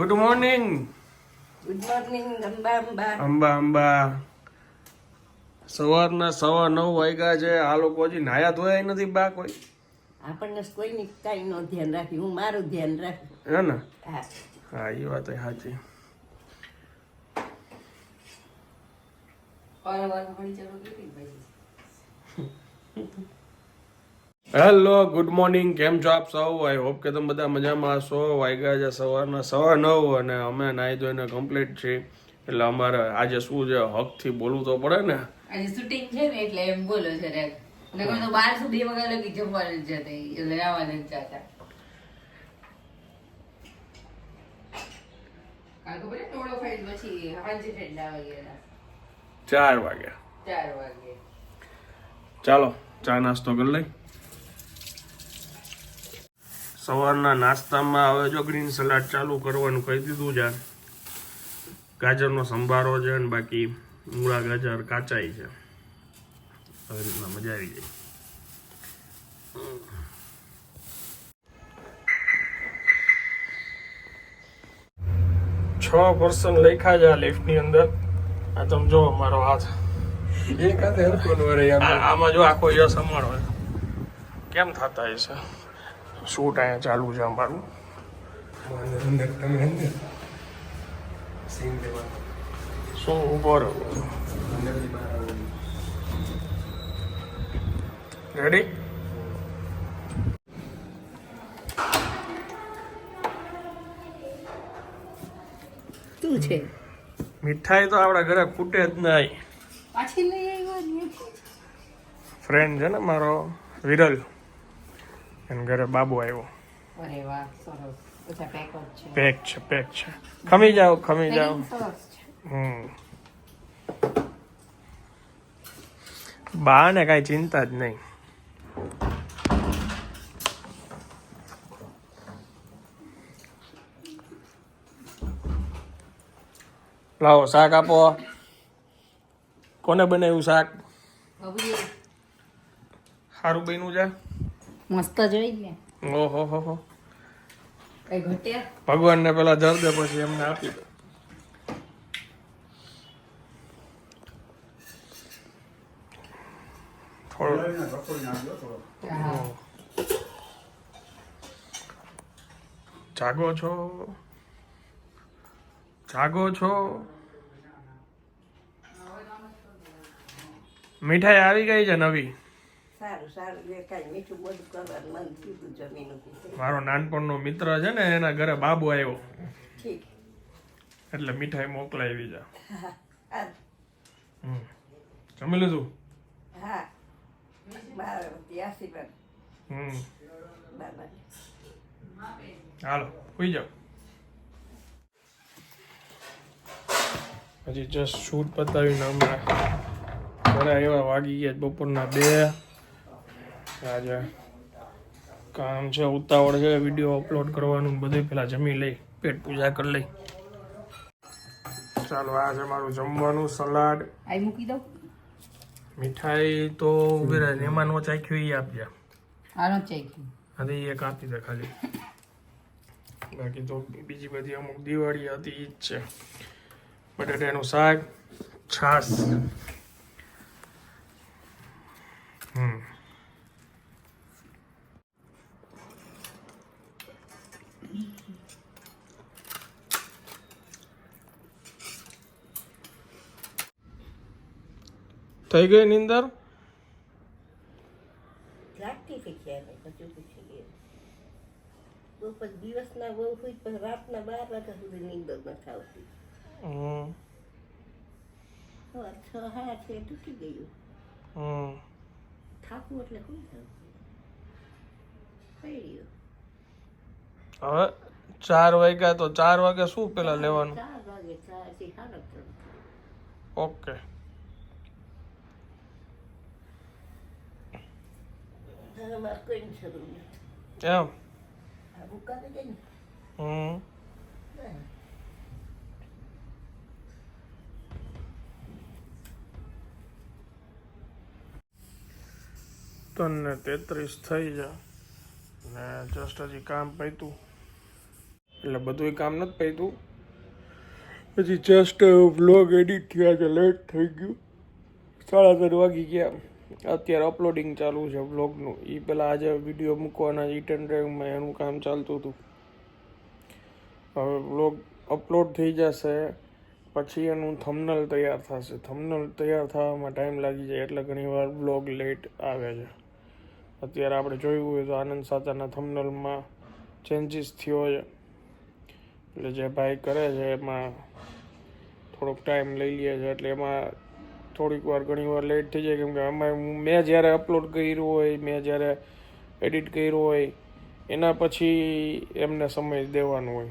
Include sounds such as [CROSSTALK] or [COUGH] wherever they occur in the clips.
Good morning good morning Amba Amba Amba Amba સવારના સવા નવ વાગ્યા છે. આ લોકો હજી નાયા ધોયા નથી બા કોઈ. આપણને કોઈની કાંઈ નો ધ્યાન રાખી. હું મારું ધ્યાન રાખું. હે ને? હા. હા એ વાત સાચી. [LAUGHS] હેલો ગુડ મોર્નિંગ કેમ છો આપ સૌ? આઈ હોપ કે તમે બધા મજામાં હશો. વાગ્યા છે સવારના સવા નવ અને અમે નાહી ધોઈને કમ્પ્લીટ છીએ. એટલે અમારે આજે શું છે હકથી બોલવું તો પડે ને? આજે શૂટિંગ છે ને એટલે એમ બોલો છે રે નકર તો 12 સુધી વગર લગી જમવાનું જ જતે એટલે આવવાનું જ જતા. કાલ છે ટોળો ફાઈલ પછી હાજે ઠંડા વગેરે ચાર વાગ્યા. ચાર વાગે ચાલો ચા નાસ્તો કરી લઈ. સવારના નાસ્તામાં હવે જો ગ્રીન સલાડ ચાલુ કરવાનું કહી દીધું છે. ગાજરનો સંભારો છે અને બાકી મૂળા ગાજર કાચાઈ છે. આવી રીતના મજા આવી જાય. છ પર્સન લખ્યા છે આ લિફ્ટની અંદર. આ તમે જો અમારો હાથ. એક હાથે નો આમાં જો આખો યશ અમારો કેમ થતા હશે? શૂટ અહીંયા ચાલુ છે અમારું. અંદર અંદર તમે અંદર સીન દેવાનું શું ઊભો રહ્યો અંદરથી બહાર આવવાનું રેડી શું છે? મીઠાઈ તો આપણા ઘરે ખૂટે જ નહીં. પાછી લઈ આવ્યો ફ્રેન્ડ છે ને મારો વિરલ. એને ઘરે બાબુ આવ્યો. અરે વાહ સરસ. ઓછા પેક છે. પેક છે પેક છે. ખમી જાઓ ખમી જાઓ. હમ. બા ને કાંઈ ચિંતા જ નહીં. લાવો શાક આપો. કોને બનાવ્યું શાક? સારું બન્યું છે. મસ્ત જોઈ ને ઓહો હો હો કઈ ઘટે? ભગવાનને પેલા જર દે પછી એમને આપી દો. જાગો છો? જાગો છો? મીઠાઈ આવી ગઈ છે નવી. સારું સારું. જે કાંઈ મીઠું બધું કરવાનું મન કીધું જમીનું મારો નાનપણનો મિત્ર છે ને એના ઘરે બાબુ આવ્યો ઠીક. એટલે મીઠાઈ મોકલાવી હા હમ. જમી લીધું? હા. આશીર્વાદ હમ. હાલો હોઈ જાઓ. હજી જસ્ટ શૂટ પતાવીને હમણાં ઘરે એવા વાગી ગયા બપોરના બે. આજે કામ છે ઉતાવળ છે વીડિયો અપલોડ કરવાનું બધું પેલા જમી લઈ પેટ પૂજા કરી લઈ. ચાલો આ છે મારું જમવાનું સલાડ. મૂકી દઉં? મીઠાઈ તો ઊભી રહે એમાં નો ચાખ્યું એ આપજે અને એક આપી દે ખાલી. બાકી તો બીજી બધી અમુક દિવાળી હતી એ જ છે. બટાટાનું શાક છાસ હમ થઈ ગઈ નીંદર લાગતી થઈ ક્યારે પછી પૂછી ગઈ દિવસના બહુ હોય પણ રાતના બાર વાગ્યા સુધી નીંદર નથી આવતી છ સાડા છ તૂટી ગયું હમ થાકું એટલે શું થયું હવે ચાર વાગ્યા તો ચાર વાગે શું પેલા લેવાનું ચાર વાગે ચારથી ઓકે મારે કોઈની જરૂર નથી એમ આ મુકાવી દે ને હમ તેત્રીસ થઈ જાય ને જસ્ટ હજી કામ પૈતું એટલે બધુંય કામ નથી પૈતું પછી જસ્ટ વ્લોગ એડિટ થયા છે લેટ થઈ ગયું. સાડા ત્રણ વાગી ગયા. અત્યારે અપલોડિંગ ચાલુ છે વ્લોગનું એ પહેલાં આજે વીડિયો મૂકવાના રિટર્ન ડ્રાઈવમાં એનું કામ ચાલતું હતું. હવે વ્લોગ અપલોડ થઈ જશે, પછી એનું થમનલ તૈયાર થશે. થમનલ તૈયાર થવામાં ટાઈમ લાગી જાય એટલે ઘણીવાર બ્લોગ લેટ આવે છે. અત્યારે આપણે જોયું હોય તો આનંદ સાતાના થમનલમાં ચેન્જીસ થયો છે. એટલે જે ભાઈ કરે છે એમાં થોડોક ટાઈમ લઈ લે છે. એટલે એમાં થોડીક વાર ઘણી વાર લેટ થઈ જાય, કેમ કે આમાં મેં જ્યારે અપલોડ કર્યું હોય, મેં જ્યારે એડિટ કર્યું હોય, એના પછી એમને સમય દેવાનો હોય.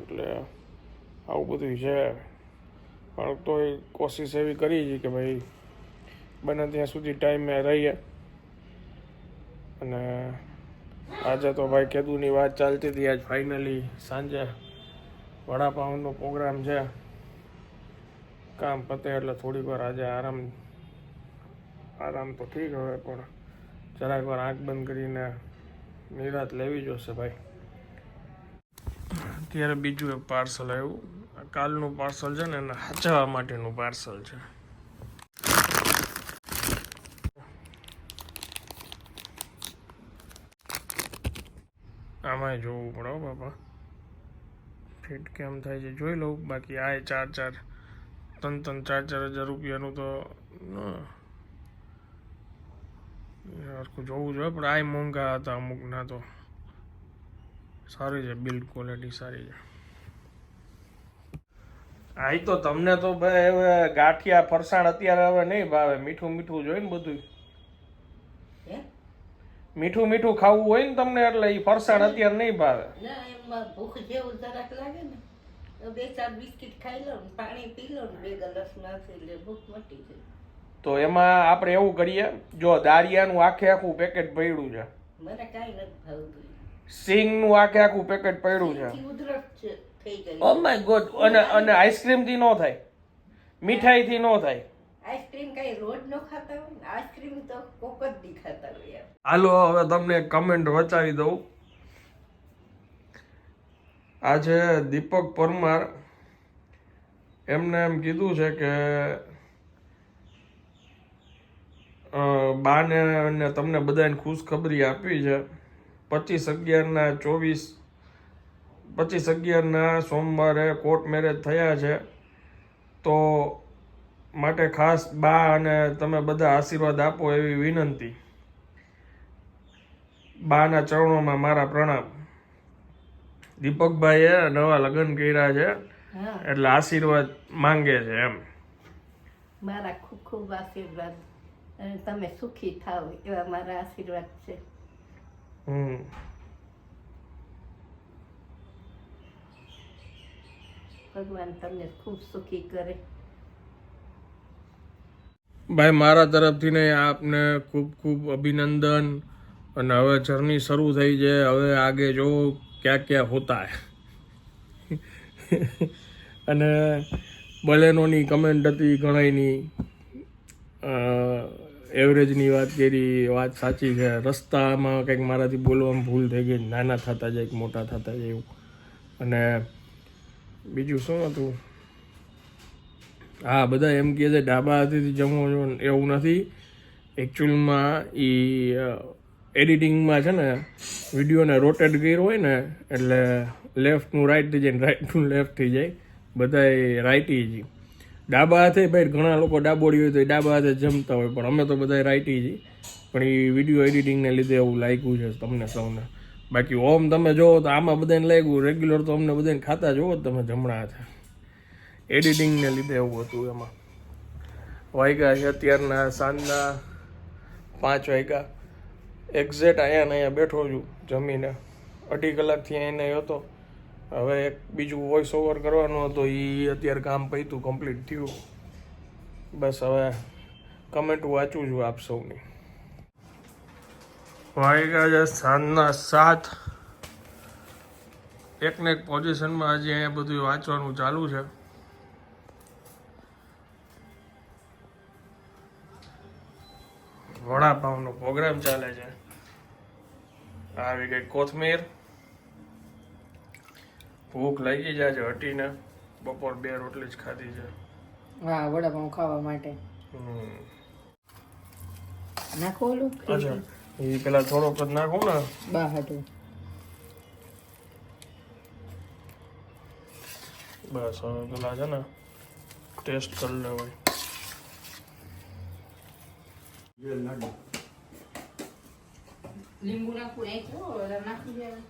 એટલે આવું બધું છે. પણ તોય કોશિશ એવી કરી છે કે ભાઈ બને ત્યાં સુધી ટાઈમે રહીએ. અને આજે તો ભાઈ કેદુની વાત ચાલતી હતી, આજ ફાઇનલી સાંજે વડાપાઉંનો પ્રોગ્રામ છે. કામ પતે એટલે થોડીક વાર આજે આરામ આરામ તો ઠીક હવે, પણ જરાક વાર આંખ બંધ કરીને નિરાત લેવી જોશે ભાઈ. અત્યારે બીજું એક પાર્સલ આવ્યું. કાલનું પાર્સલ છે ને એને હચાવવા માટેનું પાર્સલ છે. આમાંય જોવું પડે બાપા. ફિટ કેમ થાય છે જોઈ લઉં. બાકી આ ચાર ચાર ત્રણ ત્રણ ચાર ચાર હજાર રૂપિયાનું તો ન જોવું જોઈએ પણ આ મોંઘા હતા અમુકના તો. સારી છે બિલ્ડ ક્વોલિટી સારી છે. હા તો તમને તો ભાઈ હવે ગાંઠિયા ફરસાણ અત્યારે હવે નહીં ભાવે. મીઠું મીઠું જોઈએ ને બધું મીઠું મીઠું ખાવું હોય ને તમને એટલે એ ફરસાણ અત્યારે નહીં ભાવે. ભૂખ જેવું જરાક લાગે ને. બે ચાર બિસ્કિટ ખાઈ લો પાણી પી લો બે ગ્લાસ નાખી એટલે ભૂખ મટી જાય. તો એમાં આપણે એવું કરીએ જો દારિયાનું આખે આખું પેકેટ પડ્યું છે. મને કાંઈ નથી ભાવતું. સિંગનું આખે આખું પેકેટ પડ્યું છે. ઉધરસ છે થઈ ઓ માય ગોડ અને અને આઈસ્ક્રીમથી ન થાય. મીઠાઈથી ન થાય. આઈસ્ક્રીમ કઈ રોજ નો ખાતા હોય આઈસ્ક્રીમ તો કોક જ દી ખાતા હોય હાલો હવે તમને એક કમેન્ટ વચાવી દઉં. આજે દીપક પરમાર એમને એમ કીધું છે કે બાને અને તમને બધાને ખુશખબરી આપી છે. પચીસ અગિયારના ચોવીસ, પચીસ અગિયારના સોમવારે કોર્ટ મેરેજ થયા છે. તો માટે ખાસ બા અને તમે બધા આશીર્વાદ આપો એવી વિનંતી. બાના ચરણોમાં મારા પ્રણામ. દીપકભાઈએ નવા લગ્ન કર્યા છે. એટલે આશીર્વાદ માંગે છે એમ. મારા ખૂબ ખૂબ આશીર્વાદ. અને તમે સુખી થાવ એવા મારા આશીર્વાદ છે. હમ. ભગવાન તમને ખૂબ સુખી કરે. ભાઈ મારા તરફથી ને આપને ખૂબ ખૂબ અભિનંદન. અને હવે જર્ની શરૂ થઈ છે. હવે આગે જો ક્યાં ક્યાં હોતા અને બલેનોની કમેન્ટ હતી ઘણાયની એવરેજની વાત કરી, વાત સાચી છે. રસ્તામાં કંઈક મારાથી બોલવામાં ભૂલ થઈ ગઈ, નાના થતા જાય મોટા થતા જાય એવું. અને બીજું શું હતું? હા, બધા એમ કહે છે ડાબા હાથેથી જમો એવું નથી. એકચ્યુઅલમાં એ એડિટિંગમાં છે ને વિડીયોને રોટેટ કર્યો હોય ને, એટલે લેફ્ટનું રાઈટ થઈ જાય ને રાઈટનું લેફ્ટ થઈ જાય. બધાય રાઈટી જ. ડાબા હાથે ભાઈ ઘણા લોકો ડાબોડી હોય તો એ ડાબા હાથે જમતા હોય, પણ અમે તો બધા રાઇટી જ. પણ એ વીડિયો એડિટિંગને લીધે એવું લાગ્યું છે તમને સૌને. બાકી ઓમ તમે જોવો તો આમાં બધાને લાગ્યું રેગ્યુલર તો અમને બધાને ખાતા જોવો તમે જમણા હાથે. એડિટિંગને લીધે એવું હતું એમાં. વાગ્યા છે અત્યારના સાંજના પાંચ વાગ્યા. એક્ઝેક્ટ અહીંયા અહીંયા બેઠો છું જમીને. અઢી કલાકથી અહીંયા હતો. હવે એક બીજું વોઇસ ઓવર કરવાનો હતો એ અત્યારે કામ પૈતું કમ્પ્લીટ થયું. બસ હવે કમેન્ટ વાંચું છું આપ સૌની. વાગ્યા છે સાંજના સાત. એક ને એક પોઝિશનમાં હજી અહીંયા બધું વાંચવાનું ચાલુ છે. વડાપાવનો પ્રોગ્રામ ચાલે છે. આવી ગઈ કોથમીર. ભૂખ લાગી જાય છે હટીને. બપોર બે રોટલી જ ખાધી છે. હા વડાપાઉં ખાવા માટે. હમ. નાખો ઓલું? અચ્છા. એ પેલા થોડોક જ નાખો ને. બા હાટું. બસ હવે પેલા છે ને ટેસ્ટ કરી લેવાય. લીંબુ નાખવું એ કેવો નાખી દેવાય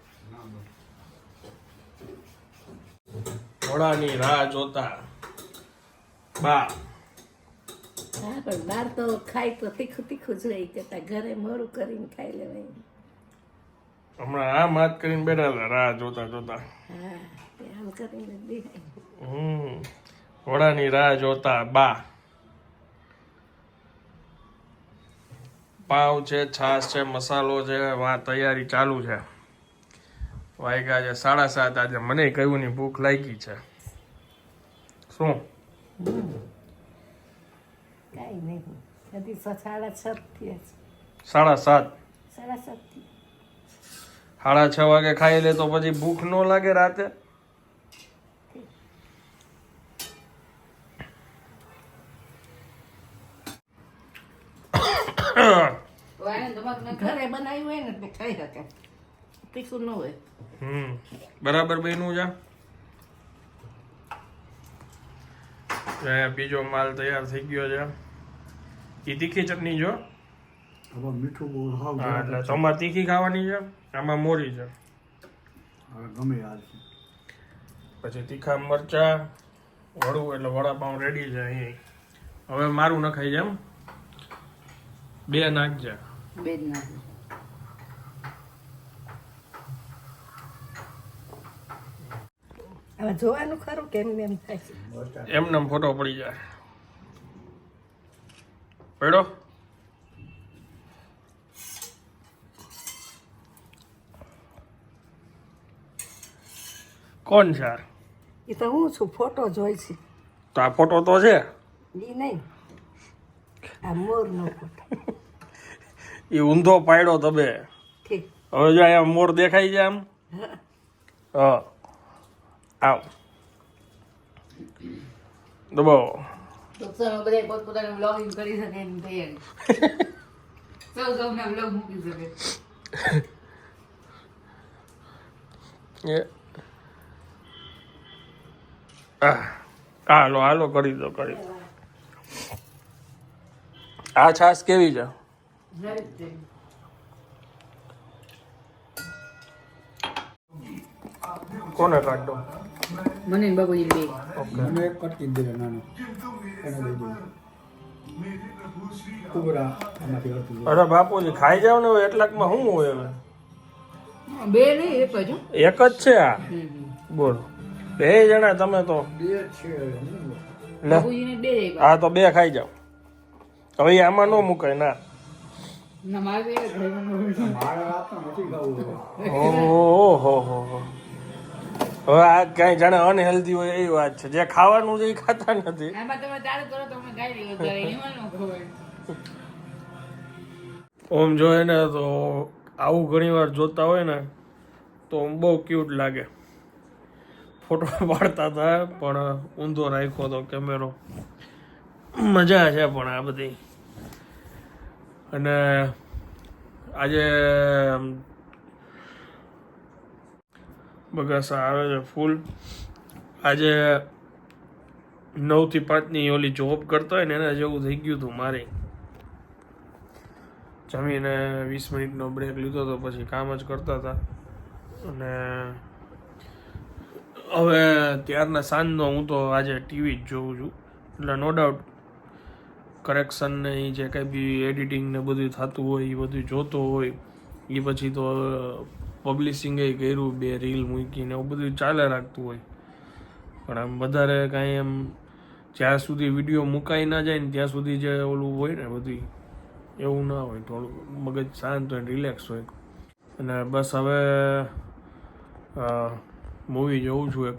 વડાની રાહ જોતા બા હા પણ બહાર તો ખાય તો તીખું તીખું જોઈએ કરતા ઘરે મોડું કરીને ખાઈ લેવાય હમણાં આ માત કરીને બેઠા હતા રાહ જોતા જોતા હા આમ કરીને હમ વડાની રાહ જોતા બા પાવ છે છાશ છે મસાલો છે વા તૈયારી ચાલુ છે. વાગ્યા છે સાડા સાત આજે. મને કહ્યું ની ભૂખ લાગી છે. શું? સાડા સાત સાડા છ વાગે ખાઈ લે તો પછી ભૂખ ન લાગે રાતે? ઘરે બનાવ્યું હોય ને એટલે ખાઈ શકે. તીખું ન હોય. હમ. બરાબર બન્યું છે. બીજો માલ તૈયાર થઈ ગયો છે. એ તીખી ચટણી જો હવે મીઠું બહુ હાવ એટલે તમારે તીખી ખાવાની છે આમાં મોરી છે. ગમે હાલ પછી તીખા મરચા વડું એટલે વડાપાઉં રેડી છે અહીં. હવે મારું નખાઈ જેમ બે નાખજે બે જ નાખું હવે જોવાનું ખરું કેમ એમ થાય છે. એમને ફોટો પડી જાય. પડ્યો? કોણ છે એ તો હું છું ફોટો જોઈ છે. તો આ ફોટો તો છે? એ નહીં. આ મોરનો ફોટો. એ ઊંધો પાડ્યો તમે હવે જો અહીંયા મોર દેખાય છે આમ હા. આવ. દબાવો હાલો હાલો કરી દો કરી દો. આ છાશ કેવી છે? કોને કાઢો? મને બાબુજી બે. ઓકે. મને એક કટકી દે નાનો. એને દઈ દઉં. કુબરા આમાંથી હતું અરે બાપુજી ખાઈ જાવ ને હવે એટલાકમાં શું હોય હવે? બે નહીં એક જ એક જ છે આ. બોલો. બે જણા તમે તો. બે છે લે. હા તો બે ખાઈ જાવ હવે આમાં ન મુકાય ના. હવે. ઓહો હો હો હો. હવે આ કઈ જાણે અનહેલ્ધી હોય એવી વાત છે. જે ખાવાનું છે એ ખાતા નથી. ઓમ જોઈએ ને તો આવું ઘણી વાર જોતા હોય ને તો બહુ ક્યુટ લાગે. ફોટો પાડતા હતા પણ ઊંધો રાખ્યો હતો કેમેરો મજા છે પણ આ બધી. અને આજે બગાસા આવે છે ફૂલ. આજે નવથી પાંચની ઓલી જોબ કરતા હોય ને એના જેવું થઈ ગયું હતું મારે. જમીને વીસ મિનિટનો બ્રેક લીધો તો પછી કામ જ કરતા હતા. અને હવે ત્યારના સાંજનો હું તો આજે ટીવી જ જોઉં છું. એટલે નો ડાઉટ કરેક્શન ને એ જે કંઈ બી એડિટિંગ ને બધું થતું હોય એ બધું જોતો હોય એ પછી તો પબ્લિશિંગ કર્યું, બે રીલ મૂકીને એવું બધું ચાલે રાખતું હોય. પણ આમ વધારે કાંઈ એમ જ્યાં સુધી વીડિયો મુકાઈ ના જાય ને ત્યાં સુધી જે ઓલું હોય ને બધું એવું ના હોય, થોડું મગજ શાંત હોય રિલેક્સ હોય. અને બસ હવે મૂવી જોઉં છું એક.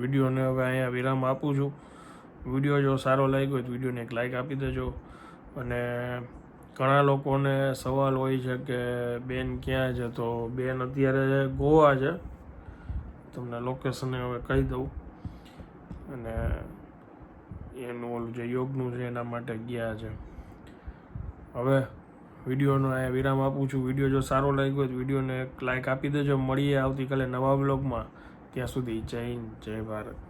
વિડીયોને હવે અહીંયા વિરામ આપું છું. વીડિયો જો સારો લાગ્યો તો વિડીયોને એક લાઇક આપી દેજો. અને ઘણા લોકોને સવાલ હોય છે કે બેન ક્યાં છે? તો બેન અત્યારે ગોવા છે. તમને લોકેશન હવે કહી દઉં. અને એનું ઓલું જે યોગનું છે એના માટે ગયા છે. હવે વિડીયોનો અહીંયા વિરામ આપું છું. વીડિયો જો સારો લાગ્યો હોય તો વિડીયોને એક લાઇક આપી દેજો. મળીએ આવતીકાલે નવા બ્લોગમાં ત્યાં સુધી જય હિન્દ, જય ભારત.